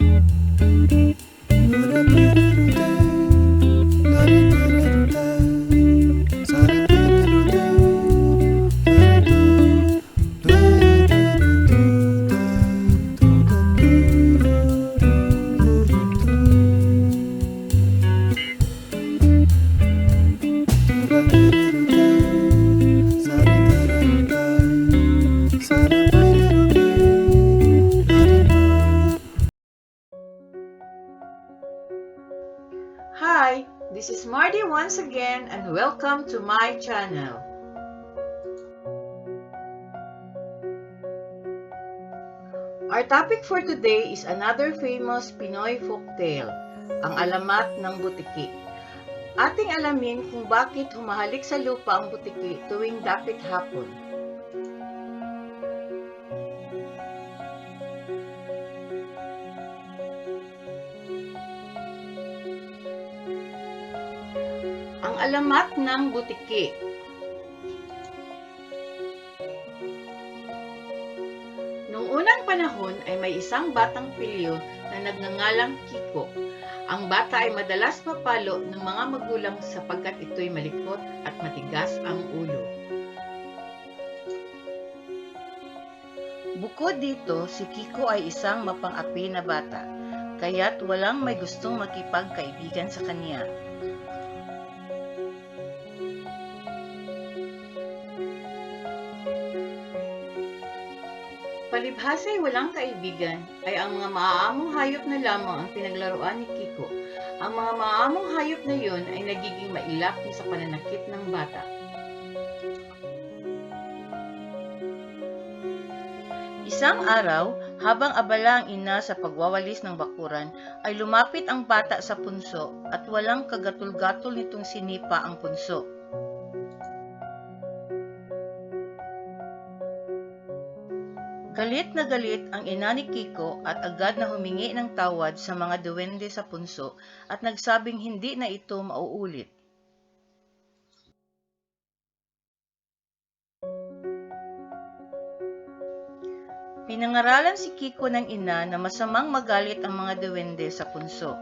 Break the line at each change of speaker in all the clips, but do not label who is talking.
Thank you. This is Marty once again and welcome to my channel. Our topic for today is another famous Pinoy folktale, ang alamat ng butiki. Ating alamin kung bakit humahalik sa lupa ang butiki tuwing dapit hapon. Ang alamat ng butiki. Noong unang panahon ay may isang batang pilyo na nagngangalang Kiko. Ang bata ay madalas mapalo ng mga magulang sapagkat ito'y malikot at matigas ang ulo. Bukod dito, si Kiko ay isang mapang-api na bata, kaya't walang may gustong makipagkaibigan sa kanya. Palibhasa ay walang kaibigan, ay ang mga maaamong hayop na lamang ang pinaglaruan ni Kiko. Ang mga maaamong hayop na yon ay nagiging mailap sa pananakit ng bata. Isang araw, habang abala ang ina sa pagwawalis ng bakuran, ay lumapit ang bata sa punso at walang kagatul-gatol nitong sinipa ang punso. Galit na galit ang ina ni Kiko at agad na humingi ng tawad sa mga duwende sa punso at nagsabing hindi na ito mauulit. Pinangaralan si Kiko ng ina na masamang magalit ang mga duwende sa punso.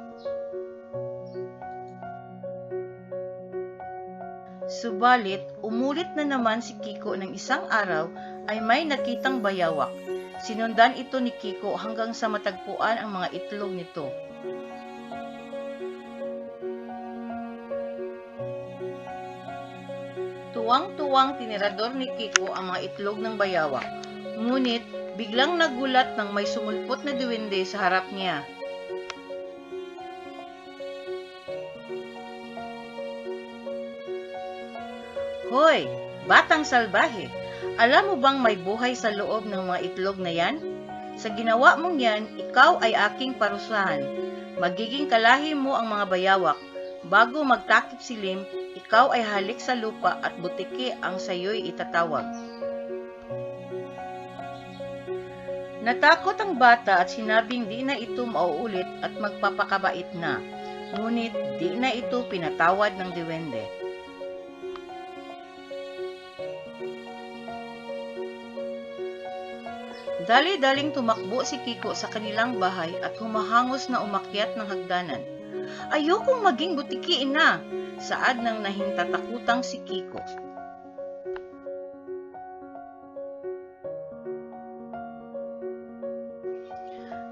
Subalit, umulit na naman si Kiko ng isang araw ay may nakitang bayawak. Sinundan ito ni Kiko hanggang sa matagpuan ang mga itlog nito. Tuwang-tuwang tinirador ni Kiko ang mga itlog ng bayawak. Ngunit, biglang nagulat nang may sumulpot na duwende sa harap niya. Hoy, batang salbahe! Alam mo bang may buhay sa loob ng mga itlog na yan? Sa ginawa mong yan, ikaw ay aking parusahan. Magiging kalahi mo ang mga bayawak. Bago magtakip silim, ikaw ay halik sa lupa at butiki ang sayo'y itatawag. Natakot ang bata at sinabing di na ito mauulit at magpapakabait na. Ngunit di na ito pinatawad ng diwende. Dali-daling tumakbo si Kiko sa kanilang bahay at humahangos na umakyat ng hagdanan. Ayokong maging butiki ina, saad ng nahintatakutang si Kiko.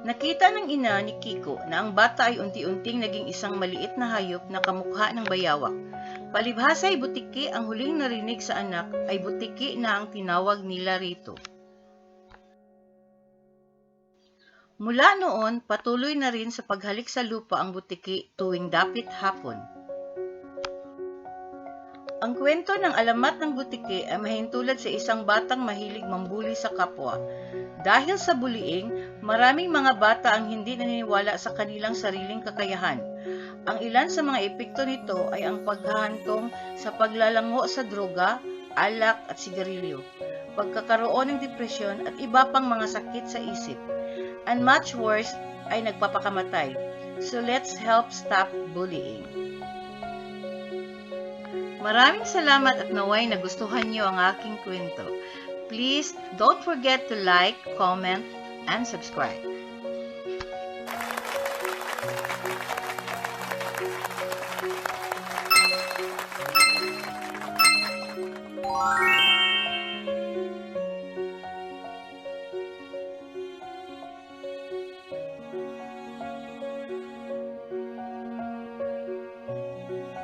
Nakita ng ina ni Kiko na ang bata ay unti-unting naging isang maliit na hayop na kamukha ng bayawak. Palibhasa ay butiki ang huling narinig sa anak ay butiki na ang tinawag nila rito. Mula noon, patuloy na rin sa paghalik sa lupa ang butiki tuwing dapit hapon. Ang kwento ng alamat ng butiki ay mahintulad sa isang batang mahilig mambuli sa kapwa. Dahil sa bullying, maraming mga bata ang hindi naniniwala sa kanilang sariling kakayahan. Ang ilan sa mga epekto nito ay ang paghahantong sa paglalango sa droga, alak at sigarilyo, pagkakaroon ng depresyon at iba pang mga sakit sa isip and much worse ay nagpapakamatay. So let's help stop bullying. Maraming salamat at naway nagustuhan niyo ang aking kwento. Please don't forget to like, comment, and subscribe.